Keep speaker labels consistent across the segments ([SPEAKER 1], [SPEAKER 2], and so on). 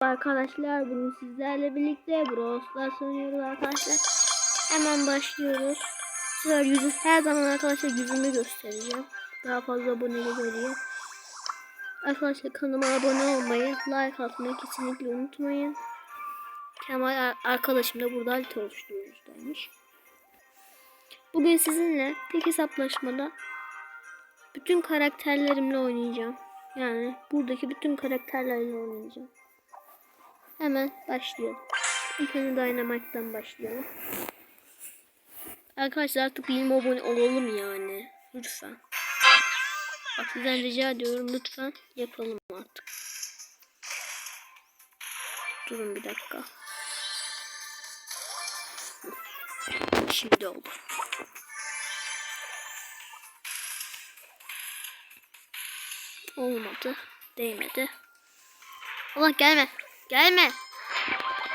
[SPEAKER 1] Arkadaşlar bugün sizlerle birlikte Brawl oynuyoruz arkadaşlar. Hemen başlıyoruz. Sizler yüzü her zaman arkadaşlar yüzümü göstereceğim. Daha fazla abone diye. Arkadaşlar kanalıma abone olmayı, like atmayı kesinlikle unutmayın. Kemal ar- arkadaşım da burada harita oluşturuyoruz demiş. Bugün sizinle tek hesaplaşmada bütün karakterlerimle oynayacağım. Yani buradaki bütün karakterlerle oynayacağım. Hemen başlayalım. İlk önce Dynamite'dan başlayalım. Arkadaşlar artık 20 abone olalım yani. Lütfen. Bak sizden rica ediyorum lütfen yapalım artık. Durun bir dakika. Şimdi oldu. Olmadı. Değmedi. Allah gelme. Gelme.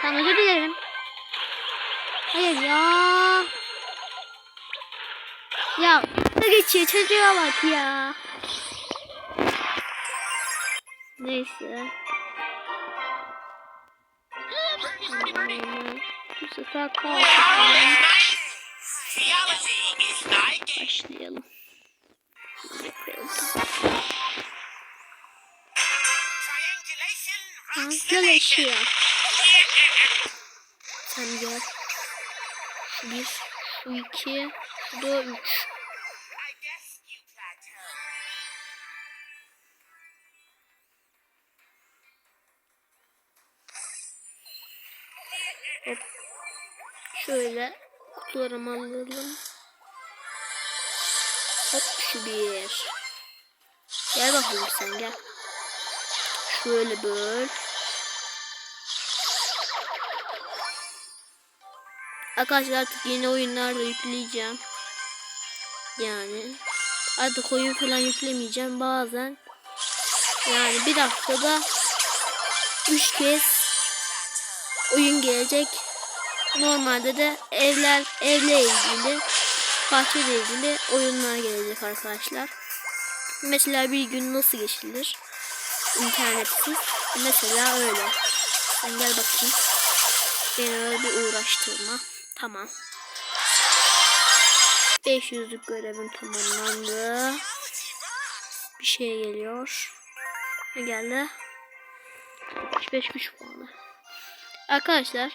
[SPEAKER 1] Tamam özür dilerim. Hayır ya. Ya ne geçiyor çocuğa bak ya. Neyse. Bu sefer kalkalım. Başlayalım. Yaşıyor. Sen gel. Şu bir, şu iki, şu. Hop. Şöyle kutularımı alalım. Hop şu bir. Gel bakayım sen gel. Şöyle böl. Arkadaşlar artık yeni oyunlar da yükleyeceğim. Yani artık oyun falan yüklemeyeceğim bazen. Yani bir haftada 3 kez oyun gelecek. Normalde de evler evle ilgili, bahçeyle ilgili oyunlar gelecek arkadaşlar. Mesela bir gün nasıl geçilir? İnternetsiz. Mesela öyle. Sen gel bakayım. Beni öyle bir uğraştırma. Tamam. 500'lük görevim tamamlandı. Bir şey geliyor. Ne geldi? 75 güç puanı. Arkadaşlar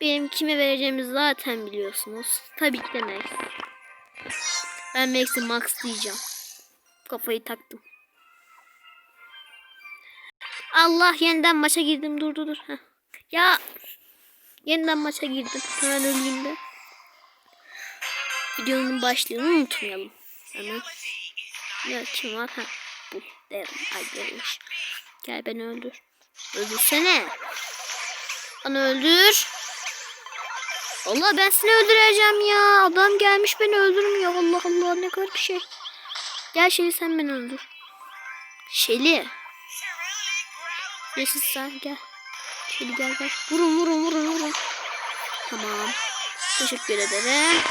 [SPEAKER 1] benim kime vereceğimi zaten biliyorsunuz. Tabii ki de Max. Ben Max'i Max diyeceğim. Kafayı taktım. Allah yeniden maça girdim. Dur dur dur. Heh. Ya yeniden maça girdim. Hemen öleyim de. Videonun başlığını unutmayalım. Hemen. Ya kim var? Ha. Bu. Derim. Ay gelmiş. Gel beni öldür. Öldürsene. Bana öldür. Allah ben seni öldüreceğim ya. Adam gelmiş beni öldürmüyor. Allah Allah ne kadar bir şey. Gel Şeli sen beni öldür. Şeli. Yeşil sen gel. Şeli gel gel. Vurun vurun vurun vurun. Tamam. Teşekkür ederim.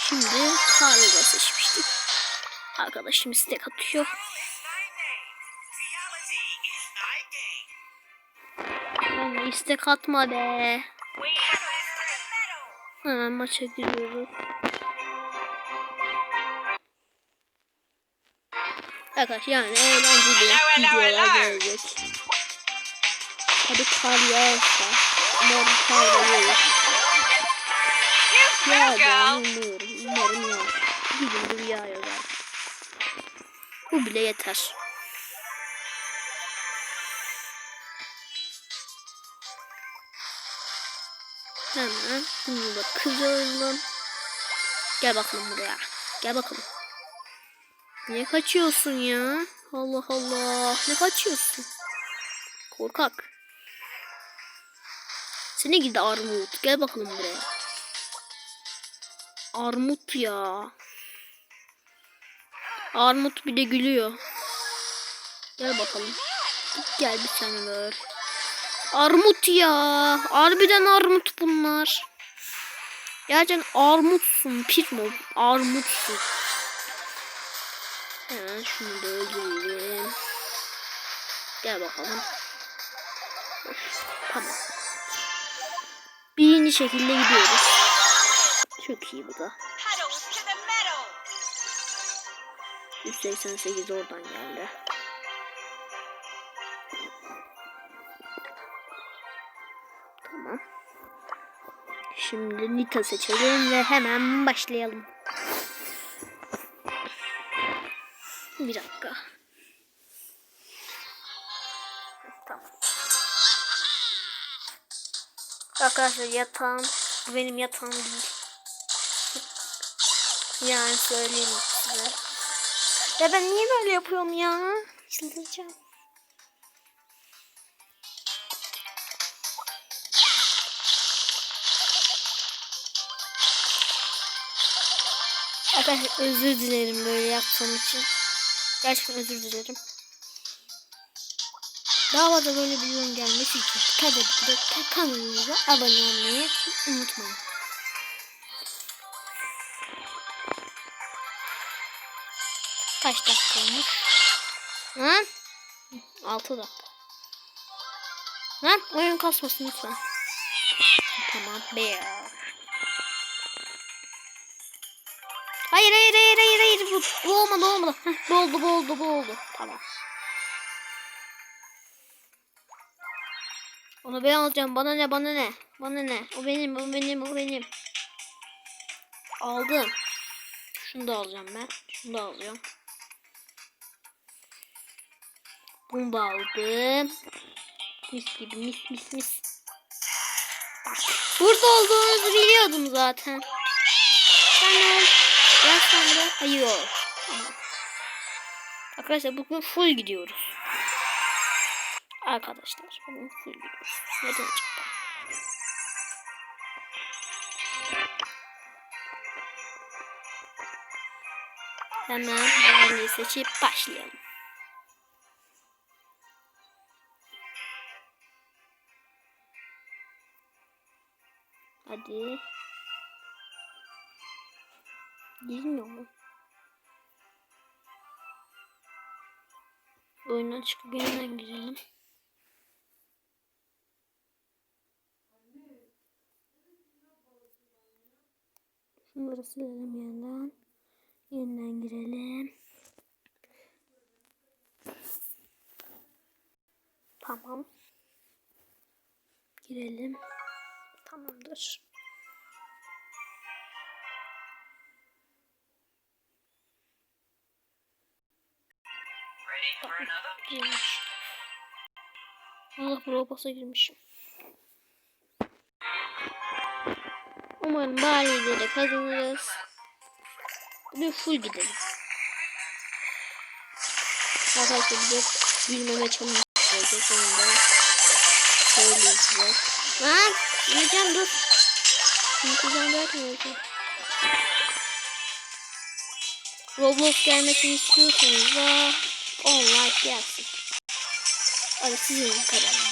[SPEAKER 1] Şimdi Karl'ı seçmiştik. Arkadaşım istek atıyor. Bana istek atma be. Hemen maça giriyoruz. Arkadaşlar yani eğlenceli videolar gelecek. Tabi kar yağarsa. Umarım kar da yağar. Yağacağını umuyorum. Umarım yağar. Bir gündür yağıyor zaten. Bu bile yeter. Hemen bunu da kıralım. Gel bakalım buraya. Gel bakalım. Niye kaçıyorsun ya? Allah Allah. Ne kaçıyorsun? Korkak. Seni gidi armut. Gel bakalım buraya. Armut ya. Armut bir de gülüyor. Gel bakalım. Gel bir tane ver. Armut ya. Harbiden armut bunlar. Gerçekten armutsun. Pirmo. Armutsun. Hemen şunu da öldürelim. Gel bakalım. Tamam. Birinci şekilde gidiyoruz. Çok iyi bu da.
[SPEAKER 2] Pedals to the metal.
[SPEAKER 1] 188 oradan geldi. Tamam. Şimdi Nita seçelim ve hemen başlayalım. Bir dakika. Arkadaşlar yatağım bu benim yatağım değil. Yani söyleyeyim size. Ya ben niye böyle yapıyorum ya? Çıldıracağım. Arkadaşlar özür dilerim böyle yaptığım için. Gerçekten özür dilerim. Daha fazla böyle videonun gelmesi için kanalımıza abone olmayı unutmayın. Kaç dakika olmuş? Lan? 6 dakika. Lan oyun kasmasın lütfen. Tamam be. Hayır hayır hayır hayır hayır bu, olmadı olmadı. Heh, bu oldu bu oldu oldu. Tamam. Onu ben alacağım. Bana ne bana ne? Bana ne? O benim o benim o benim. Aldım. Şunu da alacağım ben. Şunu da alacağım. Bunu da aldım. Mis gibi mis mis mis. Burada olduğunuzu biliyordum zaten. Tamam. Sen de. Hayır. Tamam. Arkadaşlar bugün full gidiyoruz. Arkadaşlar bugün full? Hemen mahalleyi seçip başlayalım. Hadi. Girmiyor mu? Oyundan çıkıp yeniden girelim. Şunları silelim yeniden. Yeniden girelim. Tamam. Girelim. Tamamdır.
[SPEAKER 2] Ready for another?
[SPEAKER 1] Girmiş. Allah Roblox'a girmişim. Umarım bariyle de kazanırız. Bir full gidelim. Arkadaşlar bir de gülmeme yapacağız sonunda. Söyleyeyim size. Lan! Yiyeceğim dur. Yiyeceğim yiyeceğim. Roblox gelmesini istiyorsanız da 10 like gelsin. Hadi sizin kararınız.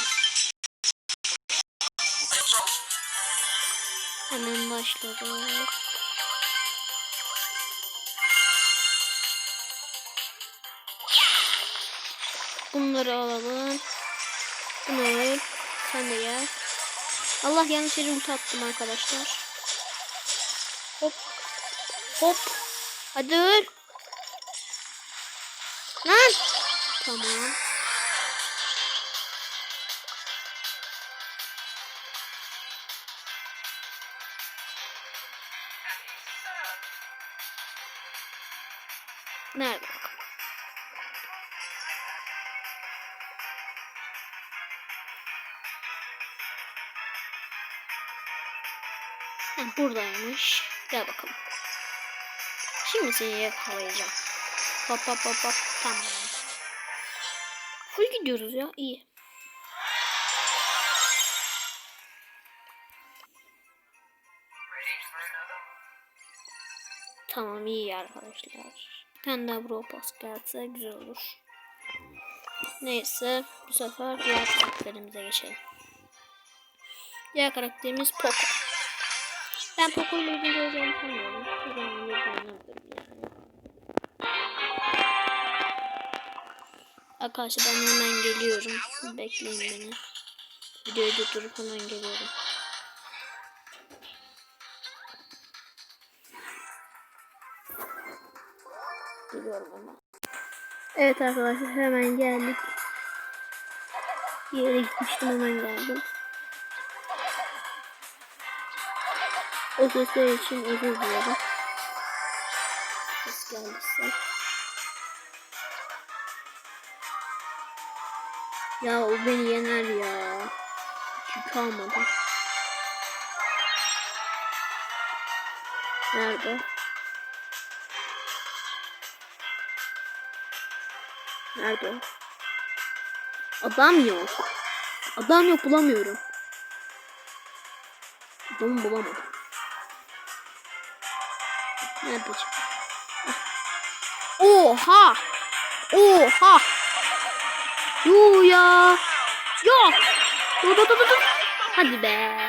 [SPEAKER 1] Başladık. Bunları alalım. Bunu. Sen de gel. Allah yanlış yere ulti attım arkadaşlar. Hop. Hop. Hadi öl. Lan. Tamam. Nerede? bakalım? Ha, buradaymış. Gel bakalım. Şimdi seni yakalayacağım. Hop hop hop hop. Tamam. Full gidiyoruz ya. iyi. Tamam iyi arkadaşlar. Bir tane daha gelse güzel olur. Neyse bu sefer diğer karakterimize geçelim. Diğer karakterimiz Poco. Ben Poco ile ilgili olacağını sanmıyorum. O zaman oynayabilirim yani. Arkadaşlar ben hemen geliyorum. Bekleyin beni. Videoyu durdurup hemen geliyorum. Geliyorum hemen. Evet arkadaşlar hemen geldik. Yere gitmiştim hemen geldim. O sesler için özür dilerim. Ses geldiyse. Ya o beni yener ya. Hiç kalmadı. Nerede? Nerede o? Adam yok. Adam yok bulamıyorum. Adamı bulamadım. Nerede çıktı? Ah. Oha! Oha! Yoo ya. Yok. Dur dur dur dur. Hadi be.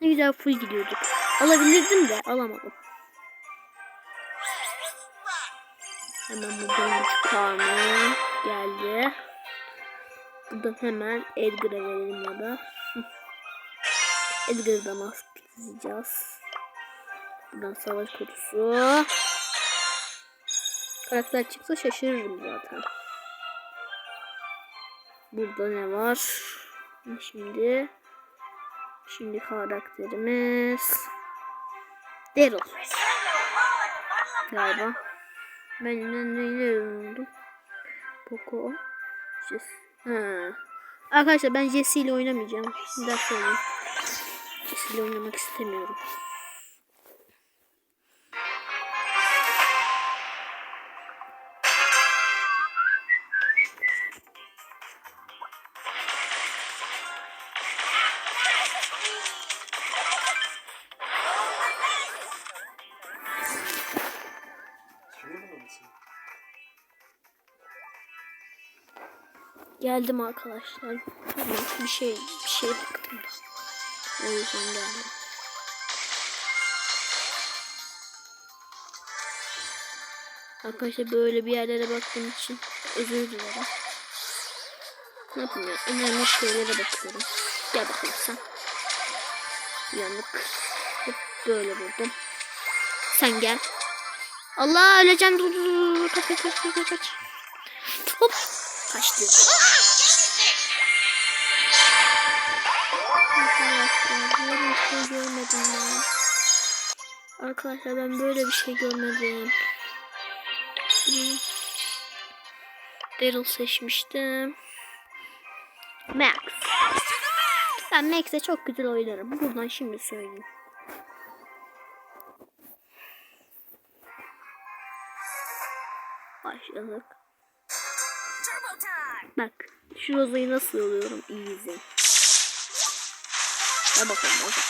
[SPEAKER 1] Ne güzel full gidiyorduk. Alabilirdim de alamadım. Hemen buradan çıkarma geldi. Buradan hemen Edgar'a verelim ya da. Edgar'da mask çizeceğiz. Buradan savaş kutusu. Karakter çıksa şaşırırım zaten. Burada ne var? Şimdi şimdi karakterimiz Daryl galiba. Ben ne neyle oynuyordum? Poco. Jess. Ha. Arkadaşlar ben Jesse ile oynamayacağım. Daha söyleyeyim. Jesse ile oynamak istemiyorum. Geldim arkadaşlar. Bir şey bir şey baktım. O yüzden geldim. Arkadaşlar böyle bir yerlere baktığım için özür dilerim. Ne yapayım ya? Önemli şeylere bakıyorum. Gel bakalım sen. Yanık. Hop böyle vurdum. Sen gel. Allah öleceğim. Dur dur dur. Kaç kaç kaç kaç. Hop. Kaçtı. Böyle bir şey görmedim ben. Arkadaşlar ben böyle bir şey görmedim. Daryl seçmiştim. Max. Ben Max'e çok güzel oynarım. Buradan şimdi söyleyeyim. Başladık. Bak şu rozayı nasıl alıyorum iyi izleyin. Gel bakalım roza.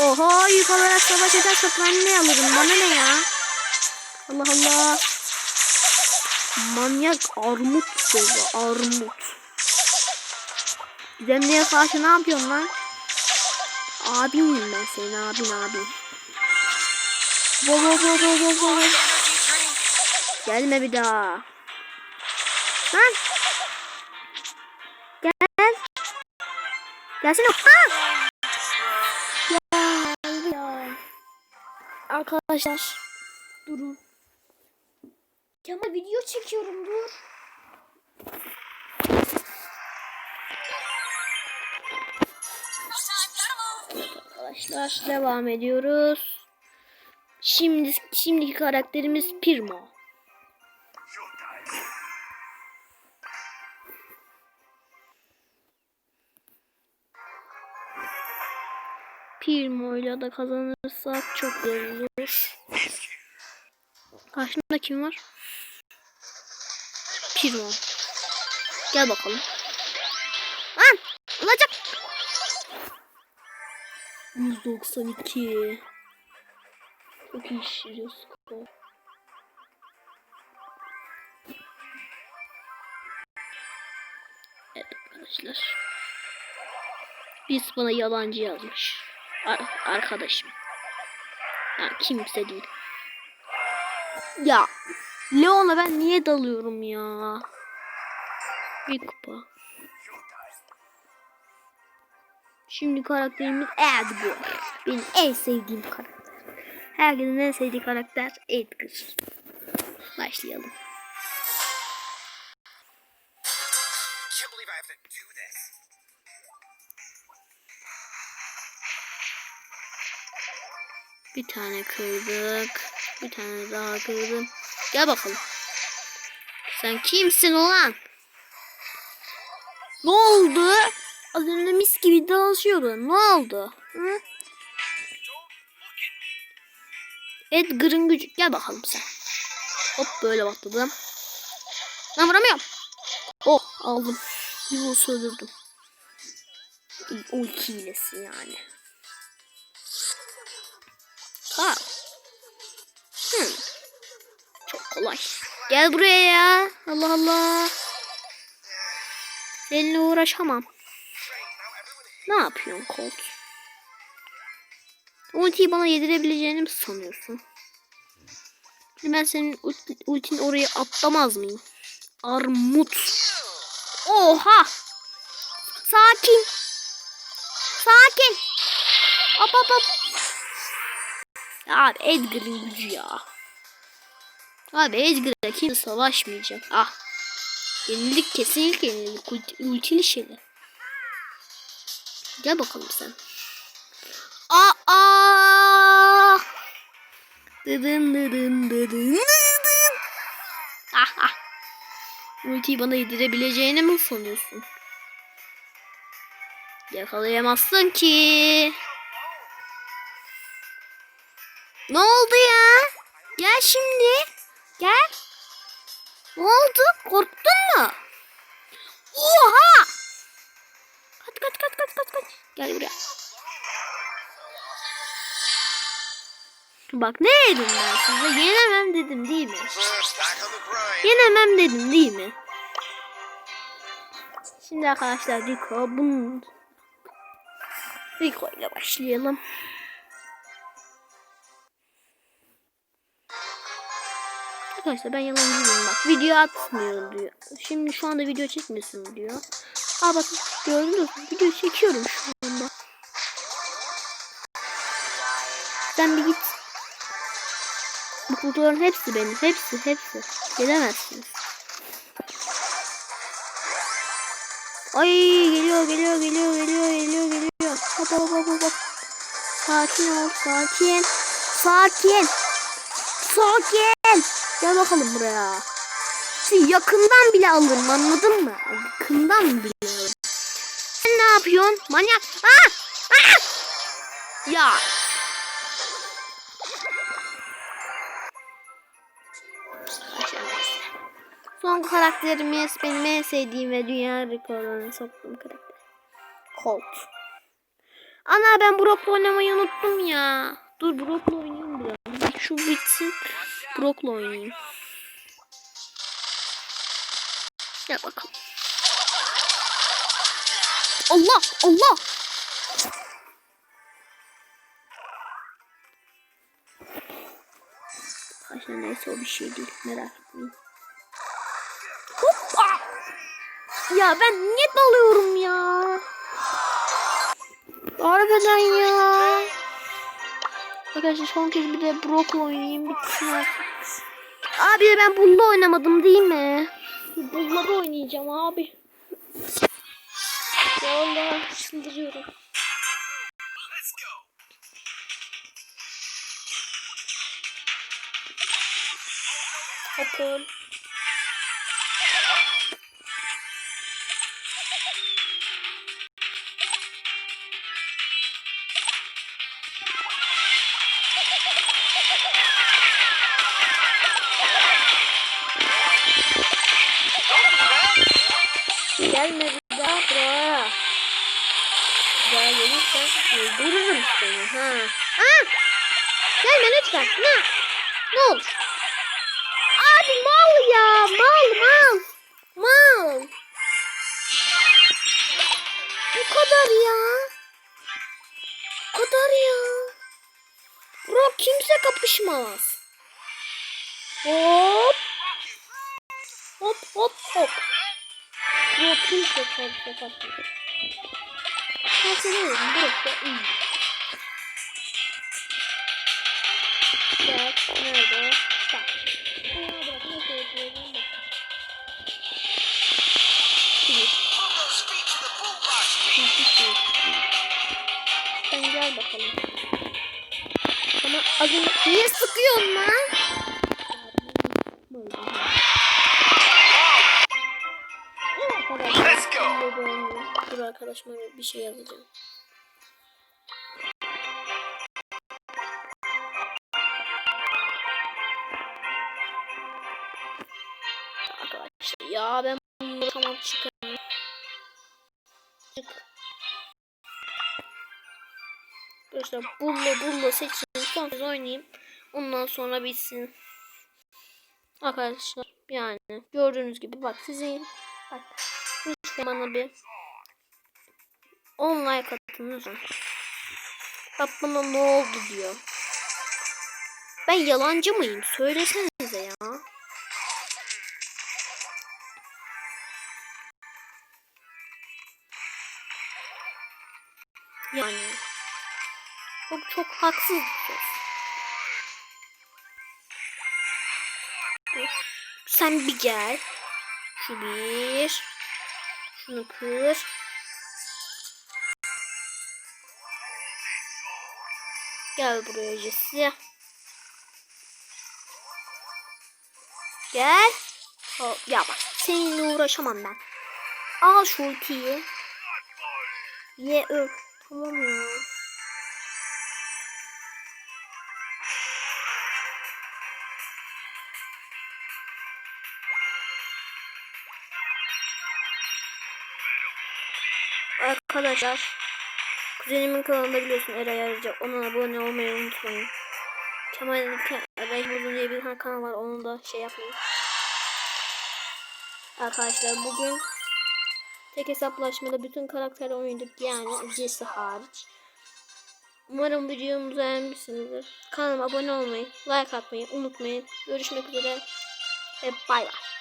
[SPEAKER 1] Oha yük olarak savaş edersek ben ne alırım bana ne ya? Allah Allah. Manyak armut dedi armut. Gizemliğe karşı ne yapıyorsun lan? Abinim ben senin abin abin. Bo bo bo bo bo bo. Gelme bir daha. Lan. Gel. Gelsene. Ya. Arkadaşlar. Durun. Ya video çekiyorum dur. Arkadaşlar devam ediyoruz. Şimdi şimdiki karakterimiz Pirmo. Pirmo ile de kazanırsak çok güzel olur. Karşımda kim var? Pirmo. Gel bakalım. Lan! Olacak. 192. Çok iyi skor. Evet arkadaşlar. Biz bana yalancı yazmış. Ar- arkadaşım. Ha, kimse değil. Ya Leon'a ben niye dalıyorum ya? Bir kupa. Şimdi karakterimiz Edgar. Benim en sevdiğim karakter. Herkesin en sevdiği karakter Edgar. Başlayalım. Bir tane kırdık. Bir tane daha kırdım. Gel bakalım. Sen kimsin ulan? Ne oldu? Az önce mis gibi dansıyordun. Ne oldu? Hı? Edgar'ın gücü. Gel bakalım sen. Hop böyle batladım. Ben vuramıyorum. Oh aldım. Vursa öldürdüm. O iki hilesi yani. Ha. Hmm. Çok kolay. Gel buraya ya. Allah Allah. Seninle uğraşamam. Ne yapıyorsun Colt? Ultiyi bana yedirebileceğini mi sanıyorsun? Şimdi ben senin ulti, ultin oraya atlamaz mıyım? Armut. Oha! Sakin. Sakin. Hop hop hop. Abi Edgar'ın gücü ya. Abi Edgar'la kimse savaşmayacak. Ah. Yenilik kesinlikle yenilik. Ulti, ultili şeyler. Gel bakalım sen. Aa! Dıdın dıdın dıdın dıdın. Ah ah. Ultiyi bana yedirebileceğini mi sanıyorsun? Yakalayamazsın ki. Ne oldu ya? Gel şimdi. Gel. Ne oldu? Korktun mu? Oha! Kaç kaç kaç kaç kaç kaç. Gel buraya. Bak ne dedim ben size? Yenemem dedim değil mi? Yenemem dedim değil mi? Şimdi arkadaşlar Rico bunun Rico ile başlayalım. Arkadaşlar ben yalan değilim bak. Video atmıyorum diyor. Şimdi şu anda video çekmiyorsun diyor. Aa bak gördünüz mü? Video çekiyorum şu anda. Sen bir git. Bu kutuların hepsi benim. Hepsi hepsi. Gelemezsiniz. Ay geliyor geliyor geliyor geliyor geliyor geliyor. Hop hop hop, hop. Sakin ol sakin. Sakin. Sakin. Gel bakalım buraya. Şimdi yakından bile alırım anladın mı? Yakından bile alırım. Sen ne yapıyorsun? Manyak. Aa! Aa! Ya. Son karakterimiz benim en sevdiğim ve dünya rekorlarına soktuğum karakter. Colt. Ana ben Brock'la oynamayı unuttum ya. Dur Brock'la oynayayım biraz. Bir Şu bitsin. Brock'la oynayayım. Gel bakalım. Allah Allah. Arkadaşlar neyse o bir şey değil merak etmeyin. Hoppa! Ya ben niye dalıyorum ya? Harbiden ya. Arkadaşlar son kez bir de Brock'la oynayayım bitsin artık. Abi ben bunda oynamadım değil mi? Bunda da oynayacağım abi. Ya Allah çıldırıyorum.
[SPEAKER 3] Let's
[SPEAKER 1] seni ha. Ha! Gelme lütfen. Ne? Ne olur. Abi mal ya. Mal mal. Mal. Bu kadar ya. Bu kadar ya. Bro kimse kapışmaz. Hop. hop hop hop. Yok kimse fazla. Ben seviyorum. Burası da iyi. Gel bakalım. Ama az önce niye sıkıyorsun lan?
[SPEAKER 3] Let's go.
[SPEAKER 1] Dur arkadaşıma bir şey yazacağım. Arkadaşlar ya ben bunu tamam çıkarım. Çık. Arkadaşlar bulla bulla seçin. Son oynayayım. Ondan sonra bitsin. Arkadaşlar yani gördüğünüz gibi bak sizin bak işte bana bir 10 like atın lütfen. Bak bana ne oldu diyor. Ben yalancı mıyım? Söylesenize ya. Çok çok haksız bir. Sen bir gel. Şu bir. Şunu kır. Gel buraya Jesse. Gel. Hop, ya bak seninle uğraşamam ben. Al şu ultiyi. Ye öl. Tamam ya. Arkadaşlar Kuzenimin kanalında biliyorsun Eray Arıca. Ona abone olmayı unutmayın. Kemal'in Eray Uzun diye bir kanal var. Onu da şey yapmayın. Arkadaşlar bugün tek hesaplaşmada bütün karakteri oynadık. Yani Jesse hariç. Umarım videomuzu beğenmişsinizdir. Kanalıma abone olmayı, like atmayı unutmayın. Görüşmek üzere ve bay bay.